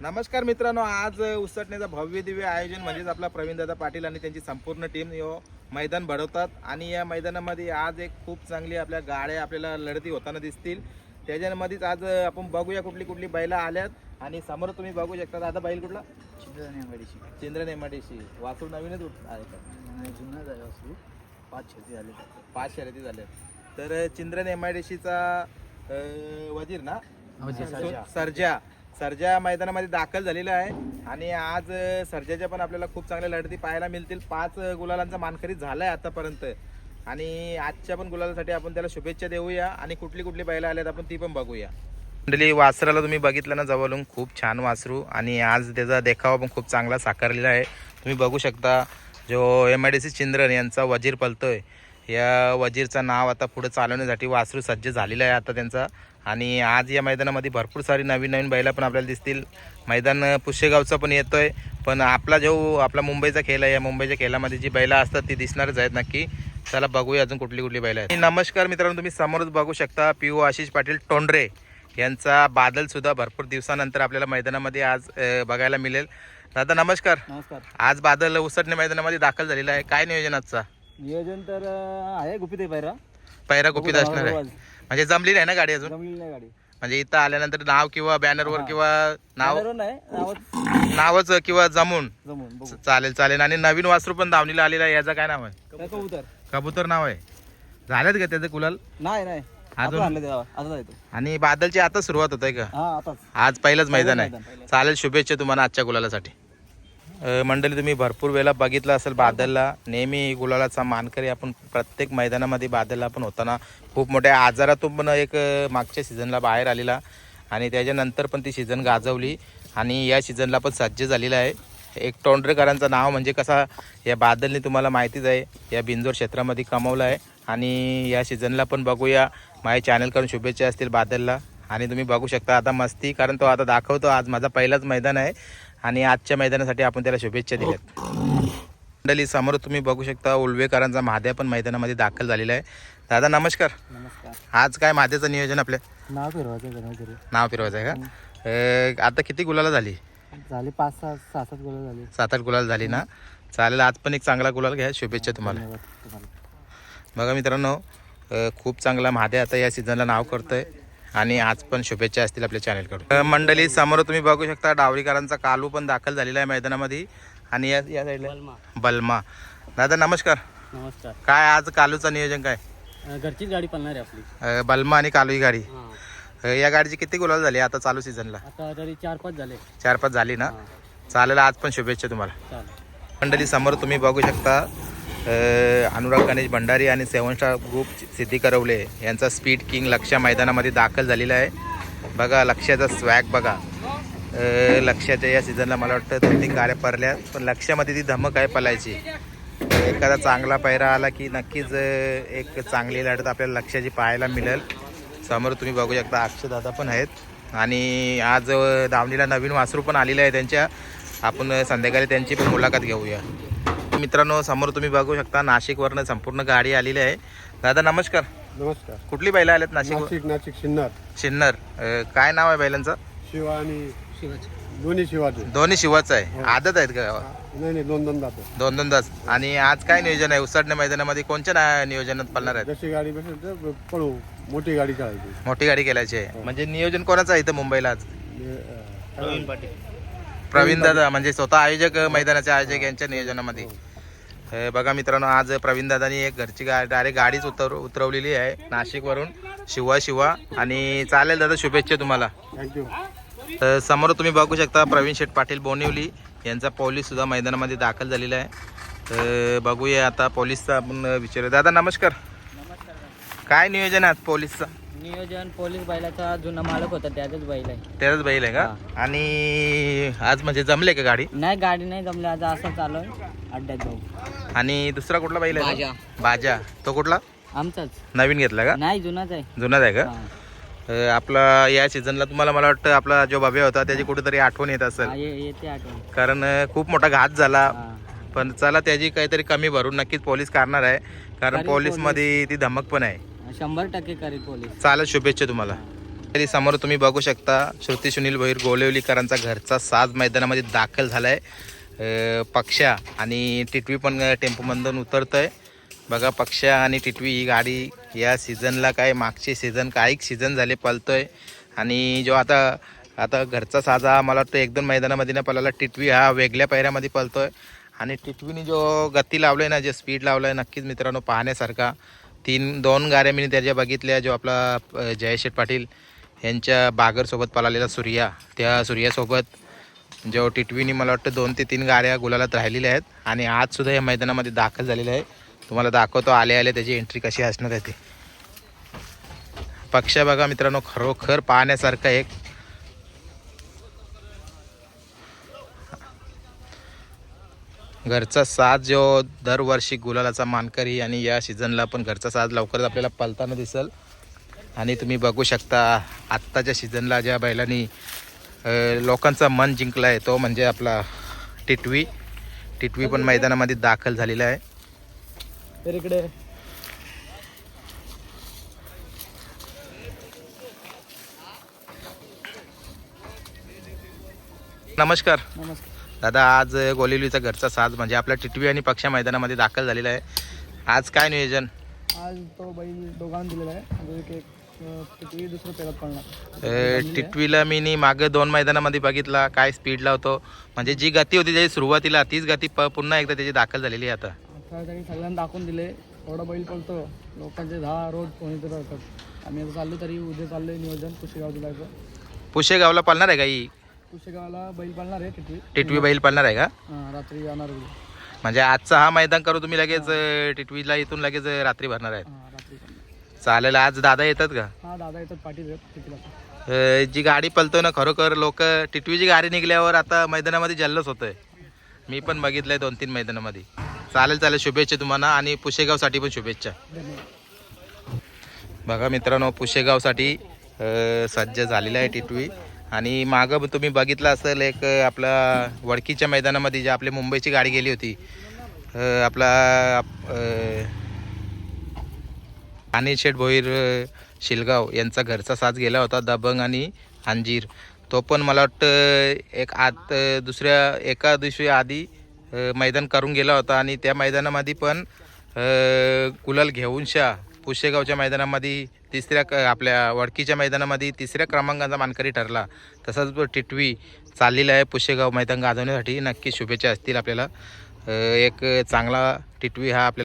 नमस्कार मित्रांनो आज उसटण्याचा भव्य दिव्य आयोजन म्हणजेच आपला प्रवीणदादा पाटील आणि त्यांची संपूर्ण टीम यो मैदान भरवतात. आणि या मैदानामध्ये आज एक खूप चांगली आपल्या गाड्या आपल्याला लढती होताना दिसतील. त्याच्यामध्येच आज आपण बघूया कुठली कुठली बैला आल्यात. आणि समोर तुम्ही बघू शकता दादा बैल कुठला? चिंतानेवाडीची चंद्रन एमाडीशी वासरू नवीनच उठ- आहे का? जुना जाय असू पाच छेती झाले. पाच शर्यती झाल्या तर डी सीचा वजीर ना? सर्जा. सर्जा मैदानामध्ये दाखल झालेला आहे. आणि आज सर्जाच्या पण आपल्याला खूप चांगल्या लढती पाहायला मिळतील. पाच गुलालांचा मानकरी आहे आतापर्यंत. आणि आजच्या पण गुलालासाठी आपण त्याला शुभेच्छा देऊया. आणि कुठली कुठली बैला आल्यात आपण ती पण बघूया. मंडळी वासराला तुम्ही बघितलं ना जवळून खूप छान वासरू. आणि आज त्याचा देखावा पण खूप चांगला साकारलेला आहे. तुम्ही बघू शकता जो एम आय डी सी चिंद्रन यांचा वजीर पलतोय. या वजीरचं नाव आता पुढे चालवण्यासाठी वासरू सज्ज झालेला आहे. आता त्यांचा आणि आज या मैदानामध्ये भरपूर सारी नवीन नवीन बैला पण आपल्याला दिसतील. मैदान पुशेगावचं पण येतोय. पण आपला जो आपला मुंबईचा खेळ आहे या मुंबईच्या खेळामध्ये जी बैला असतात ती दिसणारच आहेत नक्की. चला बघूया अजून कुठली कुठली बैला आहेत. नमस्कार मित्रांनो तुम्ही समोरच बघू शकता पी ओ आशिष पाटील टोंडरे. यांचा बादल सुद्धा भरपूर दिवसानंतर आपल्याला मैदानामध्ये आज बघायला मिळेल. दादा नमस्कार. नमस्कार. आज बादल उसटणे मैदानामध्ये दाखल झालेला आहे. काय नियोजन आजचा नियोजन तर आहे गुपित आहे पैरा. पैरा गुपित असणार आहे. म्हणजे जमली नाही ना गाडी अजून? जमलेली नाही गाडी. म्हणजे इथं आल्यानंतर नाव किंवा बॅनरवर. किंवा नाव? नाही नावच किंवा जमून? जमून बघू. चालेल चालेल. आणि नवीन वासरू पण दावणीला आलेला आहे. याचं काय नाव आहे? काय कबूतर. कबूतर नाव आहे. झालेत का त्याचं कुलाल? नाही नाही. अजून? आता आणलं तेव्हा. आता जायतो आणि बादलची आता सुरुवात होत आहे का? हा आताच. आज पहिलंच मैदान आहे. चालेल शुभेच्छा तुम्हाला आजच्या गुलालासाठी अ, मंडळी तुम्ही भरपूर वेळा बघितलं असेल बादलला. नेहमी गुलालाचा मानकरी आपण प्रत्येक मैदानामध्ये बादलला पण होताना खूप मोठ्या आजारातून पण एक मागच्या सीझनला बाहेर आलेला. आणि त्याच्यानंतर पण ती सीझन गाजवली. आणि या सीझनला पण सज्ज झालेला आहे. एक टोंडरेकरांचं नाव म्हणजे कसा या बादलने तुम्हाला माहितीच आहे या बिंजोर क्षेत्रामध्ये कमवलं आहे. आणि या सीझनला पण बघूया. माझ्या चॅनलकडून शुभेच्छा असतील बादलला. आणि तुम्ही बघू शकता आता मस्ती कारण तो आता दाखवतो आज माझा पहिलाच मैदान आहे. आणि आजच्या मैदानासाठी आपण त्याला शुभेच्छा दिल्यात. मंडळी समोर तुम्ही बघू शकता उलवेकरांचा महाद्या पण मैदानामध्ये दाखल झालेला आहे. दादा नमस्कार. नमस्कार. आज काय महाद्याचं नियोजन आपल्या? नाव फिरवायचं नाव फिरवायचं आहे का अं, आता किती गुलाला झाली? झाले पाच सहा सहा सात गोळं झाले. सात आठ गुलाल झाली ना? चालेल आज पण एक चांगला गुलाल घ्या. शुभेच्छा तुम्हाला. धन्यवाद तुम्हाला. बघा मित्रांनो अ, खूप चांगला महादे आता या सीझनला नाव करतोय. आणि आज पण शुभेच्छा असतील आपल्या चॅनलकडून मंडळी समोर तुम्ही बघू शकता डावरीकरांचा कालू पण दाखल झालेला आहे मैदानामध्ये. आणि या या साईडला बलमा. दादा नमस्कार. नमस्कार. काय आज कालूचं नियोजन काय? घरचीच गाडी पळणार आहे आपली. बलमा आणि कालू ही गाडी. या गाडीची किती गुलाल झाली आता चालू सीझनला आता तरी चार पाच झाले. चार पाच झाली ना? चालेल आज पण शुभेच्छा तुम्हाला. मंडळी समोर तुम्ही बघू शकता अनुराग गणेश भंडारी आणि सेवन स्टार ग्रुप सिद्धी करवले यांचा स्पीड किंग लक्ष मैदानामध्ये दाखल झालेला आहे. बघा लक्षाचा स्वॅग बघा. लक्ष्याच्या लक्षाच्या या सीझनला मला वाटतं त्यांनी गाड्या पडल्या पण लक्षामध्ये ती धमक आहे पलायची. एखादा चांगला पैरा आला की नक्कीच एक चांगली लढत आपल्याला लक्षाची पाहायला मिळेल. समोर तुम्ही बघू शकता अक्षदादा पण आहेत. आणि आज दावणीला नवीन वासरू पण आलेलं आहे त्यांच्या. आपण संध्याकाळी त्यांची पण मुलाखत घेऊया. मित्रांनो समोर तुम्ही बघू शकता नाशिकवरनं संपूर्ण गाडी आलेली आहे. दादा नमस्कार. नमस्कार. कुठली बैला आल्यात नाशिक नाशिक नाशिक शिन्नर. शिन्नर. अ, काय नाव आहे बैलांचं? शिवा आणि शिवाजी. दोन्ही शिवाचे दोन्ही शिवाचं आहे. आदत आहेत का? नाही नाही दोन दोन जातो. दोन दोन तास आणि आज काय नियोजन आहे? उसाडणे मैदानामध्ये कोणत्या ना नियोजनात पडणार आहेत? जशी गाडी बसेल तर पळू. मोठी गाडी चालायची मोठी गाडी केल्याची आहे. म्हणजे नियोजन कोणाचं आहे इथं मुंबईला आज? प्रवीण पाटील. प्रवीण दादा म्हणजे स्वतः आयोजक मैदानाचे आयोजक यांच्या नियोजनामध्ये. हे बघा मित्रांनो आज प्रवीण दादानी एक घरची गाडी डायरेक्ट गाडीच उतर उतरवलेली आहे नाशिकवरून. शिवा शिवा. आणि चालेल दादा शुभेच्छा तुम्हाला. थँक्यू तर समोर तुम्ही बघू शकता प्रवीण शेठ पाटील बोनिवली यांचा पोलीस सुद्धा मैदानामध्ये दाखल झालेला आहे. तर बघूया आता पोलीसचा आपण विचारूया दादा नमस्कार. काय नियोजन आहे आज पोलीसचा? नियोजन पोलीस बैलाचा जुना मालक होता त्याचाच बैल आहे. त्याच बैल आहे का? आणि आज म्हणजे जमले का गाडी? नाही गाडी नाही जमली आज असं चालू अड्ड्यात जाऊ आणि दुसरा कुठला बैल आहे बाजा. तो? बाजा. तो कुठला? आमचाच. नवीन घेतला का? नाही जुनाच आहे. जुनाच आहे का? हा. अं, आपला या सीझनला तुम्हाला मला वाटतं आपला जो बाब्या होता त्याची कुठेतरी आठवण येत हा, असेल ये- येते आठवण. कारण अं, खूप मोठा घात झाला. हा. पण चला त्याची काहीतरी कमी भरून नक्कीच पोलीस करणार आहे. कारण पोलीसमध्ये ती धमक पण आहे. शंभर टक्के करेल पोलीस. चालेल शुभेच्छा तुम्हाला. तरी समोर तुम्ही बघू शकता श्रुती सुनील भैर गोलेवलीकरांचा घरचा साज मैदानामध्ये दाखल झाला आहे पक्षा आणि टिटवी पण टेम्पोमधून उतरतोय. बघा पक्षा आणि टिटवी ही गाडी या सीझनला काय मागचे सीझन काही सीझन झाले पळतोय. आणि जो आता आता घरचा साजा मला वाटतं एक दोन मैदानामध्ये ना पळाला टिटवी हा वेगळ्या पायऱ्यामध्ये पळतो आहे आणि टिटवीने जो गती लावलाय ना जे स्पीड लावलं आहे नक्कीच मित्रांनो पाहण्यासारखा तीन दोन गाऱ्या मी त्याच्या बघितल्या जो आपला जयशेठ पाटील यांच्या बागरसोबत पळालेला सूर्या. त्या सूर्यासोबत जो टिटवीने मला वाटतं दोन ते तीन गाड्या गुलालात राहिलेल्या आहेत. आणि आजसुद्धा या मैदानामध्ये दाखल झालेलं आहे. तुम्हाला दाखवतो आले आले त्याची एंट्री कशी असणार आहे ती. पक्ष बघा मित्रांनो खरोखर पाहण्यासारखं एक घरचा साज जो दरवर्षी गुलालाचा मानकरी आणि या सीझनला पण घरचा साज लवकरच आपल्याला पलताना दिसल. आणि तुम्ही बघू शकता आत्ताच्या सीझनला ज्या बैलांनी लोकांचं मन जिंकलं आहे तो म्हणजे आपला टिटवी. टिटवी पण मैदानामध्ये दाखल झालेला आहे. तर इकडे. नमस्कार. नमस्कार. दादा आज गोलिवलीचा घरचा साज म्हणजे आपला टिटवी आणि पक्षा मैदानामध्ये दाखल झालेला आहे. आज काय नियोजन? आज तो बैल दोघांना दिलेला आहे. म्हणजे टिटवीला मी नी मागं दोन मैदानामध्ये बघितला. काय स्पीड लावतो म्हणजे जी गती होती त्याची सुरुवातीला तीच गती पुन्हा एकदा त्याची दाखल झालेली आहे आता. त्यांनी सगळ्यांना दाखवून दिले. एवढा बैल पळतो. लोकांचे दहा रोज कोणी तर आम्ही आता चाललो तरी उद्या चाललोय नियोजन. कुशेगाव जायचं. पुशेगावला पळणार आहे का ही? कुशेगावला बैल पळणार आहे किती टिटवी बैल पळणार आहे का? हां रात्री जाणार म्हणजे आजचा हा मैदान करू तुम्ही लगेच अ, टिटवीला इथून लगेच अ, रात्री भरणार आहेत. हां रात्री चालेल आज दादा येतात का? हा दादा येतात अ, जी गाडी पळतो ना खरोखर लोक टिटवीची गाडी निघल्यावर आता मैदानामध्ये जल्लोष होतोय. मी पण बघितलंय दोन तीन मैदानामध्ये. चालेल चालेल शुभेच्छा तुम्हाला आणि पुशेगावसाठी पण शुभेच्छा. धन्यवाद. बघा मित्रांनो पुशेगावसाठी अ, सज्ज झालेला आहे टिटवी. आणि मागं तुम्ही बघितलं असेल एक आपला वडकीच्या मैदानामध्ये जे आपली मुंबईची गाडी गेली होती. आपला आणि शेठ भोईर शिलगाव यांचा घरचा साज गेला होता दबंग आणि अंजीर. तो पण मला वाटतं एक आत दुसऱ्या एका दिवशी आधी मैदान करून गेला होता आणि त्या मैदानामध्ये पण कुलल गुलाल घेऊन शा पुशेगावच्या मैदानामध्ये तिसऱ्या क आपल्या वडकीच्या मैदानामध्ये तिसऱ्या क्रमांकाचा मानकरी ठरला. तसाच टिटवी चाललेला आहे पुशेगाव मैदान गाजवण्यासाठी. नक्की शुभेच्छा असतील आपल्याला. एक चांगला टिटवी हा आपल्याला